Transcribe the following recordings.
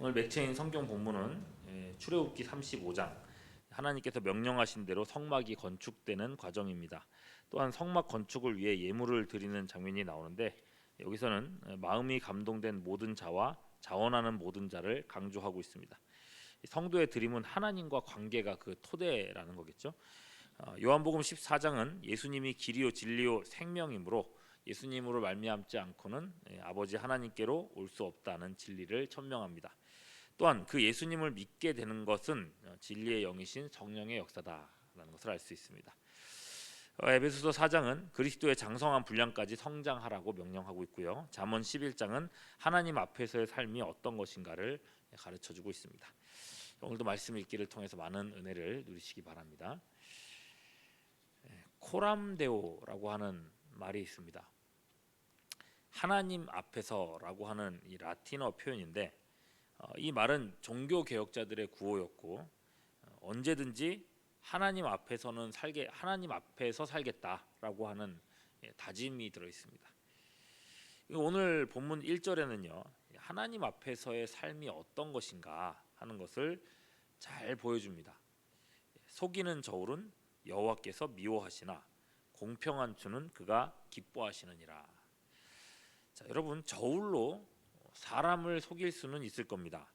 오늘 맥체인 성경 본문은 예, 출애굽기 35장 하나님께서 명령하신 대로 성막이 건축되는 과정입니다. 또한 성막 건축을 위해 예물을 드리는 장면이 나오는데 여기서는 예, 마음이 감동된 모든 자와 자원하는 모든 자를 강조하고 있습니다. 이 성도의 드림은 하나님과 관계가 그 토대라는 거겠죠. 어, 요한복음 14장은 예수님이 길이요 진리요 생명이므로 예수님으로 말미암지 않고는 예, 아버지 하나님께로 올 수 없다는 진리를 천명합니다. 또한 그 예수님을 믿게 되는 것은 어, 진리의 영이신 성령의 역사다라는 것을 알 수 있습니다. 어, 에베소서 4장은 그리스도의 장성한 분량까지 성장하라고 명령하고 있고요. 잠언 11장은 하나님 앞에서의 삶이 어떤 것인가를 가르쳐 주고 있습니다. 오늘도 말씀 읽기를 통해서 많은 은혜를 누리시기 바랍니다. 예, 코람데오라고 하는 말이 있습니다. 하나님 앞에서라고 하는 이 라틴어 표현인데 어, 이 말은 종교 개혁자들의 구호였고 어, 언제든지 하나님 앞에서는 살게 하나님 앞에서 살겠다라고 하는 예, 다짐이 들어 있습니다. 오늘 본문 1절에는요. 하나님 앞에서의 삶이 어떤 것인가 하는 것을 잘 보여줍니다. 속이는 저울은 여호와께서 미워하시나 공평한 주는 그가 기뻐하시느니라. 자, 여러분 저울로 사람을 속일 수는 있을 겁니다.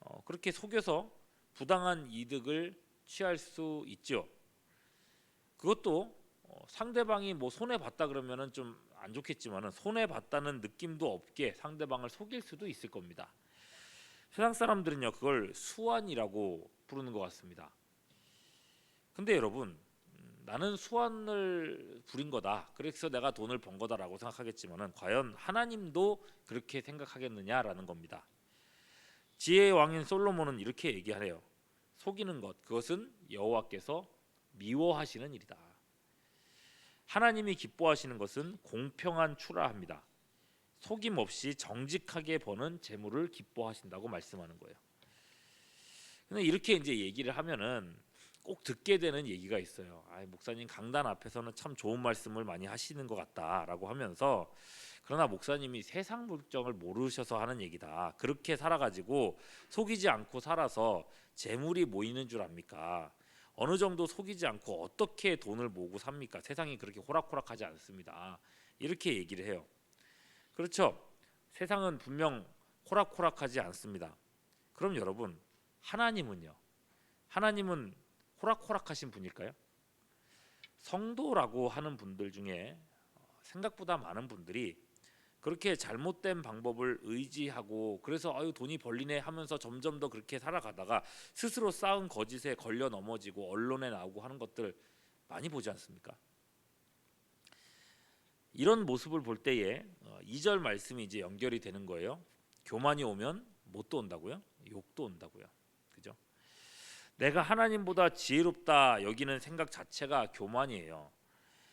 어, 그렇게 속여서 부당한 이득을 취할 수 있죠. 그것도 어, 상대방이 뭐 손해 봤다 그러면은 좀 안 좋겠지만은 손해 봤다는 느낌도 없게 상대방을 속일 수도 있을 겁니다. 세상 사람들은요 그걸 수완이라고 부르는 것 같습니다. 근데 여러분 음, 나는 수완을 부린 거다. 그래서 내가 돈을 번 거다라고 생각하겠지만은 과연 하나님도 그렇게 생각하겠느냐라는 겁니다. 지혜의 왕인 솔로몬은 이렇게 얘기하래요. 속이는 것 그것은 여호와께서 미워하시는 일이다. 하나님이 기뻐하시는 것은 공평한 추라합니다. 속임 없이 정직하게 버는 재물을 기뻐하신다고 말씀하는 거예요. 근데 이렇게 이제 얘기를 하면은 꼭 듣게 되는 얘기가 있어요. 아, 목사님 강단 앞에서는 참 좋은 말씀을 많이 하시는 것 같다라고 하면서 그러나 목사님이 세상 물정을 모르셔서 하는 얘기다. 그렇게 살아가지고 속이지 않고 살아서 재물이 모이는 줄 압니까? 어느 정도 속이지 않고 어떻게 돈을 모으고 삽니까? 세상이 그렇게 호락호락하지 않습니다. 이렇게 얘기를 해요. 그렇죠? 세상은 분명 호락호락하지 않습니다. 그럼 여러분 하나님은요? 하나님은 호락호락하신 분일까요? 성도라고 하는 분들 중에 생각보다 많은 분들이 그렇게 잘못된 방법을 의지하고 그래서 아유 돈이 벌리네 하면서 점점 더 그렇게 살아가다가 스스로 쌓은 거짓에 걸려 넘어지고 언론에 나오고 하는 것들 많이 보지 않습니까? 이런 모습을 볼 때에 2절 말씀이 이제 연결이 되는 거예요. 교만이 오면 못도 온다고요? 욕도 온다고요. 내가 하나님보다 지혜롭다 여기는 생각 자체가 교만이에요.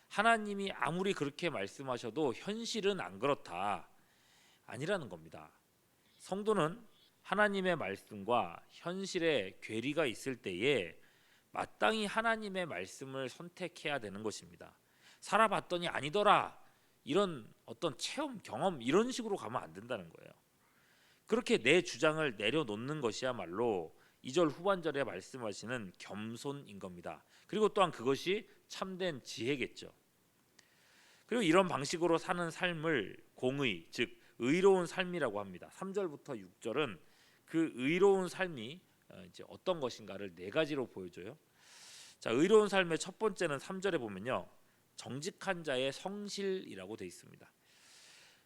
하나님이 아무리 그렇게 말씀하셔도 현실은 안 그렇다. 아니라는 겁니다. 성도는 하나님의 말씀과 현실의 괴리가 있을 때에 마땅히 하나님의 말씀을 선택해야 되는 것입니다. 살아봤더니 아니더라. 이런 어떤 체험, 경험 이런 식으로 가면 안 된다는 거예요. 그렇게 내 주장을 내려놓는 것이야말로 2절 후반절에 말씀하시는 겸손인 겁니다. 그리고 또한 그것이 참된 지혜겠죠. 그리고 이런 방식으로 사는 삶을 공의, 즉 의로운 삶이라고 합니다. 3절부터 6절은 그 의로운 삶이 어, 이제 어떤 것인가를 네 가지로 보여줘요. 자, 의로운 삶의 첫 번째는 3절에 보면요. 정직한 자의 성실이라고 돼 있습니다.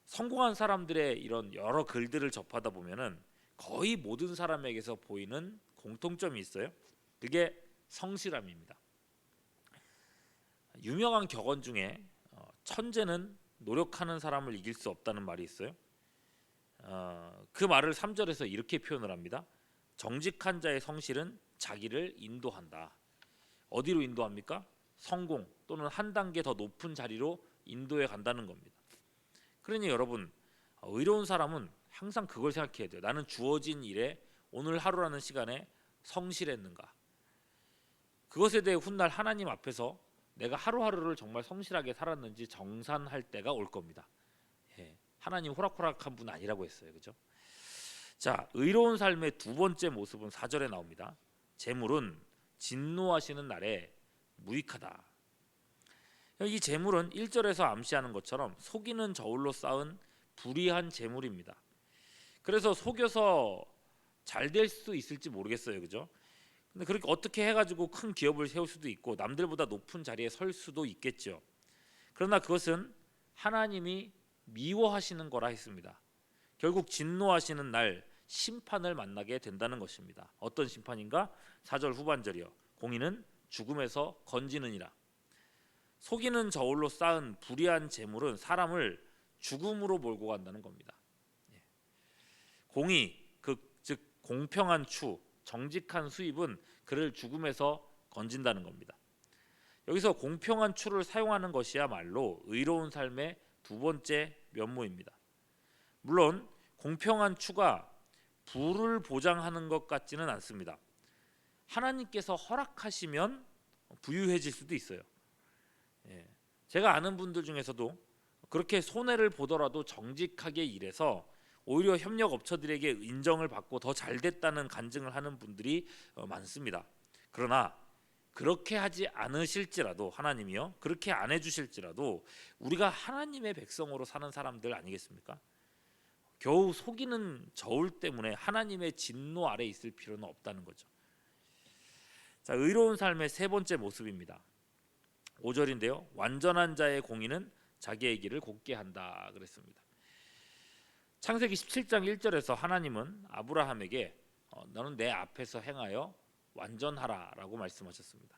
성공한 사람들의 이런 여러 글들을 접하다 보면은 거의 모든 사람에게서 보이는 공통점이 있어요. 그게 성실함입니다. 유명한 격언 중에 어, 천재는 노력하는 사람을 이길 수 없다는 말이 있어요. 어, 그 말을 3절에서 이렇게 표현을 합니다. 정직한 자의 성실은 자기를 인도한다. 어디로 인도합니까? 성공 또는 한 단계 더 높은 자리로 인도해 간다는 겁니다. 그러니 여러분 의로운 사람은 항상 그걸 생각해야 돼요. 나는 주어진 일에 오늘 하루라는 시간에 성실했는가? 그것에 대해 훗날 하나님 앞에서 내가 하루하루를 정말 성실하게 살았는지 정산할 때가 올 겁니다. 예, 하나님 호락호락한 분 아니라고 했어요, 그죠? 자, 의로운 삶의 두 번째 모습은 4절에 나옵니다. 재물은 진노하시는 날에 무익하다. 이 재물은 1절에서 암시하는 것처럼 속이는 저울로 쌓은 불의한 재물입니다. 그래서 속여서 잘 될 수 있을지 모르겠어요. 그죠? 근데 그렇게 어떻게 해 가지고 큰 기업을 세울 수도 있고 남들보다 높은 자리에 설 수도 있겠죠. 그러나 그것은 하나님이 미워하시는 거라 했습니다. 결국 진노하시는 날 심판을 만나게 된다는 것입니다. 어떤 심판인가? 4절 후반절이요. 공의는 죽음에서 건지느니라. 속이는 저울로 쌓은 불의한 재물은 사람을 죽음으로 몰고 간다는 겁니다. 예. 그즉 공평한 추, 정직한 수입은 그를 죽음에서 건진다는 겁니다. 여기서 공평한 추를 사용하는 것이야말로 의로운 삶의 두 번째 면모입니다. 물론 공평한 추가 부를 보장하는 것 같지는 않습니다. 하나님께서 허락하시면 부유해질 수도 있어요. 예. 제가 아는 분들 중에서도 그렇게 손해를 보더라도 정직하게 일해서 오히려 협력 업체들에게 인정을 받고 더 잘 됐다는 간증을 하는 분들이 어, 많습니다. 그러나 그렇게 하지 않으실지라도 하나님이요 그렇게 안 해주실지라도 우리가 하나님의 백성으로 사는 사람들 아니겠습니까? 겨우 속이는 저울 때문에 하나님의 진노 아래 있을 필요는 없다는 거죠. 자, 의로운 삶의 세 번째 모습입니다. 5절인데요. 완전한 자의 공의는 자기의 길을 곱게 한다 그랬습니다. 창세기 17장 1절에서 하나님은 아브라함에게 어, 너는 내 앞에서 행하여 완전하라라고 말씀하셨습니다.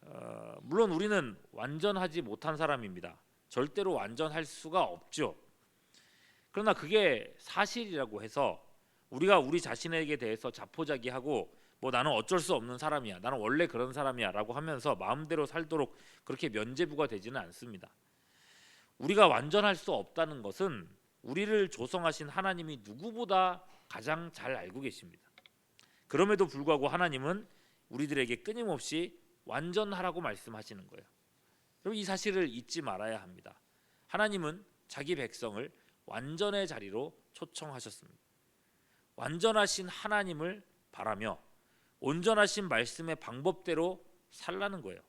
어, 물론 우리는 완전하지 못한 사람입니다. 절대로 완전할 수가 없죠. 그러나 그게 사실이라고 해서 우리가 우리 자신에게 대해서 자포자기하고 뭐 나는 어쩔 수 없는 사람이야. 나는 원래 그런 사람이야라고 하면서 마음대로 살도록 그렇게 면제부가 되지는 않습니다. 우리가 완전할 수 없다는 것은 우리를 조성하신 하나님이 누구보다 가장 잘 알고 계십니다. 그럼에도 불구하고 하나님은 우리들에게 끊임없이 완전하라고 말씀하시는 거예요. 그럼 이 사실을 잊지 말아야 합니다. 하나님은 자기 백성을 완전의 자리로 초청하셨습니다. 완전하신 하나님을 바라며 온전하신 말씀의 방법대로 살라는 거예요.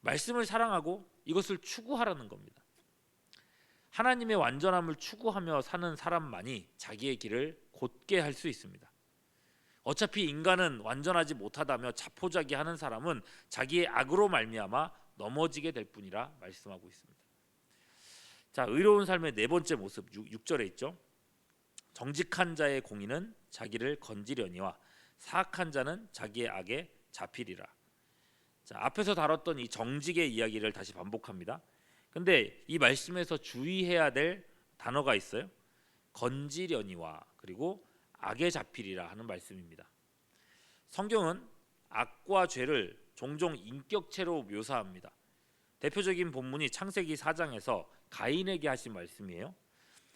말씀을 사랑하고 이것을 추구하라는 겁니다. 하나님의 완전함을 추구하며 사는 사람만이 자기의 길을 곧게 할 수 있습니다. 어차피 인간은 완전하지 못하다며 자포자기하는 사람은 자기의 악으로 말미암아 넘어지게 될 뿐이라 말씀하고 있습니다. 자, 의로운 삶의 네 번째 모습 6, 절에 있죠. 정직한 자의 공의는 자기를 건지려니와 사악한 자는 자기의 악에 잡히리라. 자, 앞에서 다뤘던 이 정직의 이야기를 다시 반복합니다. 근데 이 말씀에서 주의해야 될 단어가 있어요. 건지려니와 그리고 악에 잡히리라 하는 말씀입니다. 성경은 악과 죄를 종종 인격체로 묘사합니다. 대표적인 본문이 창세기 4장에서 가인에게 하신 말씀이에요.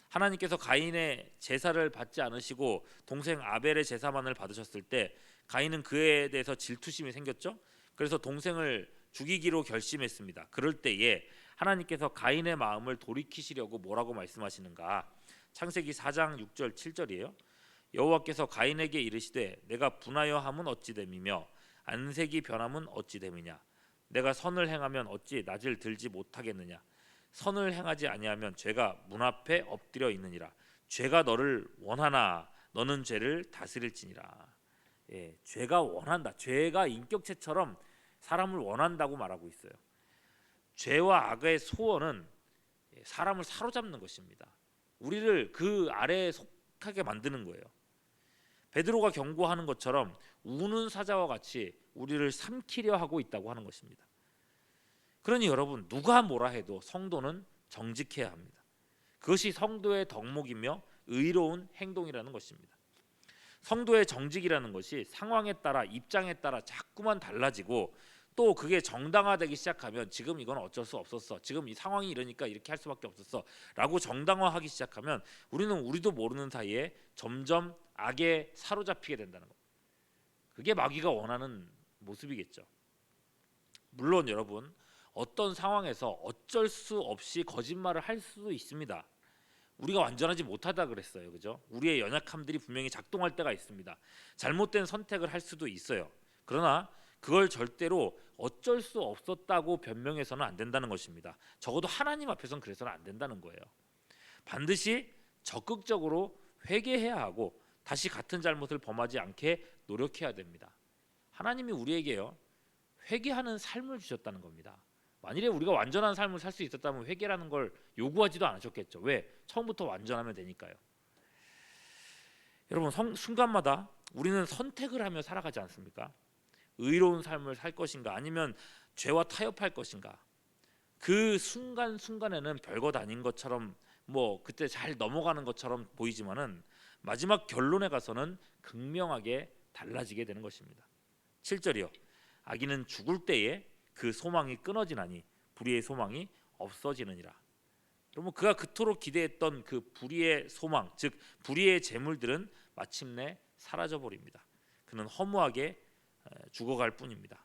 하나님께서 가인의 제사를 받지 않으시고 동생 아벨의 제사만을 받으셨을 때 가인은 그에 대해서 질투심이 생겼죠. 그래서 동생을 죽이기로 결심했습니다. 그럴 때에 하나님께서 가인의 마음을 돌이키시려고 뭐라고 말씀하시는가? 창세기 4장 6절 7절이에요. 여호와께서 가인에게 이르시되 내가 분하여 함은 어찌 됨이며 안색이 변함은 어찌 됨이냐 내가 선을 행하면 어찌 낯을 들지 못하겠느냐 선을 행하지 아니하면 죄가 문 앞에 엎드려 있느니라 죄가 너를 원하나 너는 죄를 다스릴지니라 예, 죄가 원한다 죄가 인격체처럼 사람을 원한다고 말하고 있어요 죄와 악의 소원은 예, 사람을 사로잡는 것입니다 우리를 그 아래에 속하게 만드는 거예요 베드로가 경고하는 것처럼 우는 사자와 같이 우리를 삼키려 하고 있다고 하는 것입니다. 그러니 여러분 누가 뭐라 해도 성도는 정직해야 합니다. 그것이 성도의 덕목이며 의로운 행동이라는 것입니다. 성도의 정직이라는 것이 상황에 따라 입장에 따라 자꾸만 달라지고 또 그게 정당화되기 시작하면 지금 이건 어쩔 수 없었어. 지금 이 상황이 이러니까 이렇게 할 수밖에 없었어라고 정당화하기 시작하면 우리는 우리도 모르는 사이에 점점 악에 사로잡히게 된다는 것. 그게 마귀가 원하는 모습이겠죠. 물론 여러분 어떤 상황에서 어쩔 수 없이 거짓말을 할 수도 있습니다. 우리가 완전하지 못하다 그랬어요. 그죠? 우리의 연약함들이 분명히 작동할 때가 있습니다. 잘못된 선택을 할 수도 있어요. 그러나 그걸 절대로 어쩔 수 없었다고 변명해서는 안 된다는 것입니다. 적어도 하나님 앞에서는 그래서는 안 된다는 거예요. 반드시 적극적으로 회개해야 하고 다시 같은 잘못을 범하지 않게 노력해야 됩니다. 하나님이 우리에게요 회개하는 삶을 주셨다는 겁니다. 만일에 우리가 완전한 삶을 살 수 있었다면 회개라는 걸 요구하지도 않으셨겠죠. 왜? 처음부터 완전하면 되니까요. 여러분 성, 순간마다 우리는 선택을 하며 살아가지 않습니까? 의로운 삶을 살 것인가 아니면 죄와 타협할 것인가? 그 순간 순간에는 별것 아닌 것처럼 뭐 그때 잘 넘어가는 것처럼 보이지만은 마지막 결론에 가서는 극명하게 달라지게 되는 것입니다. 7절이요. 아기는 죽을 때에 그 소망이 끊어지나니 불의의 소망이 없어지느니라. 여러분 그가 그토록 기대했던 그 불의의 소망, 즉 불의의 재물들은 마침내 사라져 버립니다. 그는 허무하게 에, 죽어갈 뿐입니다.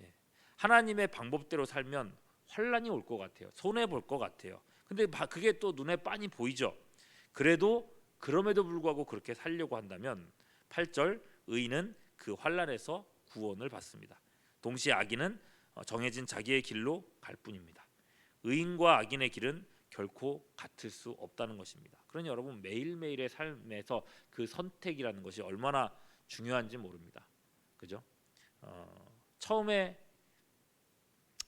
예. 하나님의 방법대로 살면 환란이 올 것 같아요. 손해 볼 것 같아요. 근데 바- 그게 또 눈에 빤히 보이죠. 그래도 그럼에도 불구하고 그렇게 살려고 한다면 8절 의인은 그 환란에서 구원을 받습니다. 동시에 악인은 어, 정해진 자기의 길로 갈 뿐입니다. 의인과 악인의 길은 결코 같을 수 없다는 것입니다. 그러니 여러분 매일매일의 삶에서 그 선택이라는 것이 얼마나 중요한지 모릅니다. 그죠? 어, 처음에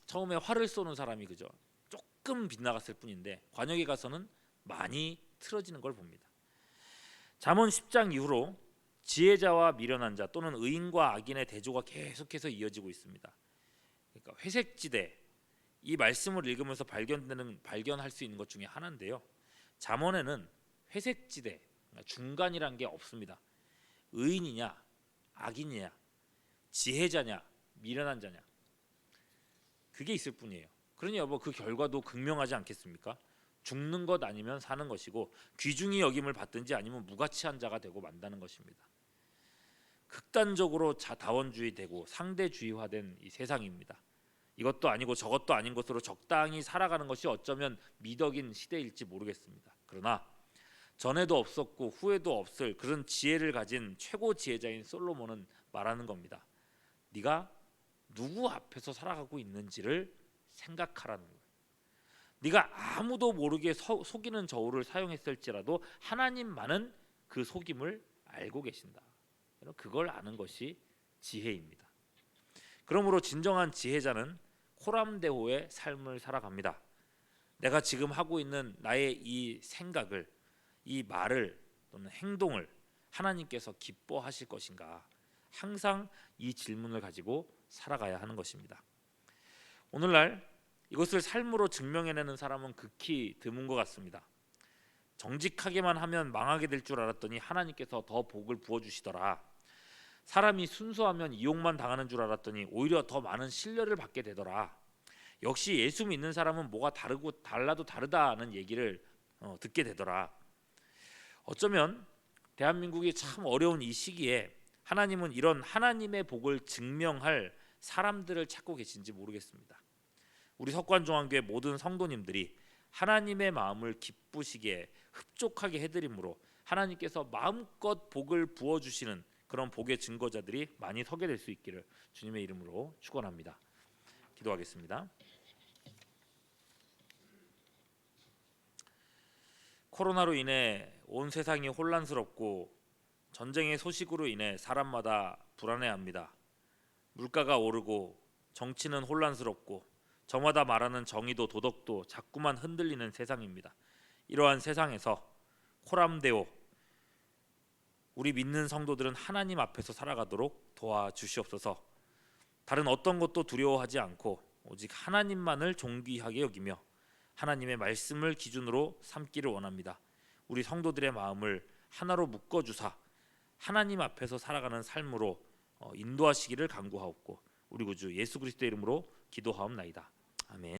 처음에 활을 쏘는 사람이 그죠? 조금 빗나갔을 뿐인데 관역에 가서는 많이 틀어지는 걸 봅니다. 잠언 10장 이후로 지혜자와 미련한 자 또는 의인과 악인의 대조가 계속해서 이어지고 있습니다. 그러니까 회색지대 이 말씀을 읽으면서 발견되는 발견할 수 있는 것 중에 하나인데요. 잠언에는 회색지대 그러니까 중간이란 게 없습니다. 의인이냐 악인이냐 지혜자냐 미련한 자냐 그게 있을 뿐이에요. 그러니 여보 그 결과도 극명하지 않겠습니까? 죽는 것 아니면 사는 것이고 귀중히 여김을 받든지 아니면 무가치한 자가 되고 만다는 것입니다. 극단적으로 자다원주의 되고 상대주의화된 이 세상입니다. 이것도 아니고 저것도 아닌 것으로 적당히 살아가는 것이 어쩌면 미덕인 시대일지 모르겠습니다. 그러나 전에도 없었고 후에도 없을 그런 지혜를 가진 최고 지혜자인 솔로몬은 말하는 겁니다. 네가 누구 앞에서 살아가고 있는지를 생각하라는 거예요. 네가 아무도 모르게 서- 속이는 저울을 사용했을지라도 하나님만은 그 속임을 알고 계신다. 그걸 아는 것이 지혜입니다. 그러므로 진정한 지혜자는 코람데오의 삶을 살아갑니다. 내가 지금 하고 있는 나의 이 생각을 이 말을 또는 행동을 하나님께서 기뻐하실 것인가? 항상 이 질문을 가지고 살아가야 하는 것입니다. 오늘날 이것을 삶으로 증명해내는 사람은 극히 드문 것 같습니다. 정직하게만 하면 망하게 될 줄 알았더니 하나님께서 더 복을 부어 주시더라. 사람이 순수하면 이용만 당하는 줄 알았더니 오히려 더 많은 신뢰를 받게 되더라. 역시 예수 믿는 사람은 뭐가 다르고 달라도 다르다는 얘기를 어, 듣게 되더라. 어쩌면 대한민국이 참 어려운 이 시기에 하나님은 이런 하나님의 복을 증명할 사람들을 찾고 계신지 모르겠습니다. 우리 석관종안교회 모든 성도님들이 하나님의 마음을 기쁘시게 흡족하게 해드림으로 하나님께서 마음껏 복을 부어 주시는 그런 복의 증거자들이 많이 서게 될 수 있기를 주님의 이름으로 축원합니다. 기도하겠습니다. 코로나로 인해 온 세상이 혼란스럽고 전쟁의 소식으로 인해 사람마다 불안해합니다. 물가가 오르고 정치는 혼란스럽고 저마다 말하는 정의도 도덕도 자꾸만 흔들리는 세상입니다. 이러한 세상에서 코람데오 우리 믿는 성도들은 하나님 앞에서 살아가도록 도와주시옵소서. 다른 어떤 것도 두려워하지 않고 오직 하나님만을 존귀하게 여기며 하나님의 말씀을 기준으로 삼기를 원합니다. 우리 성도들의 마음을 하나로 묶어 주사 하나님 앞에서 살아가는 삶으로 어, 인도하시기를 간구하옵고 우리 구주 예수 그리스도의 이름으로 기도하옵나이다. 아멘.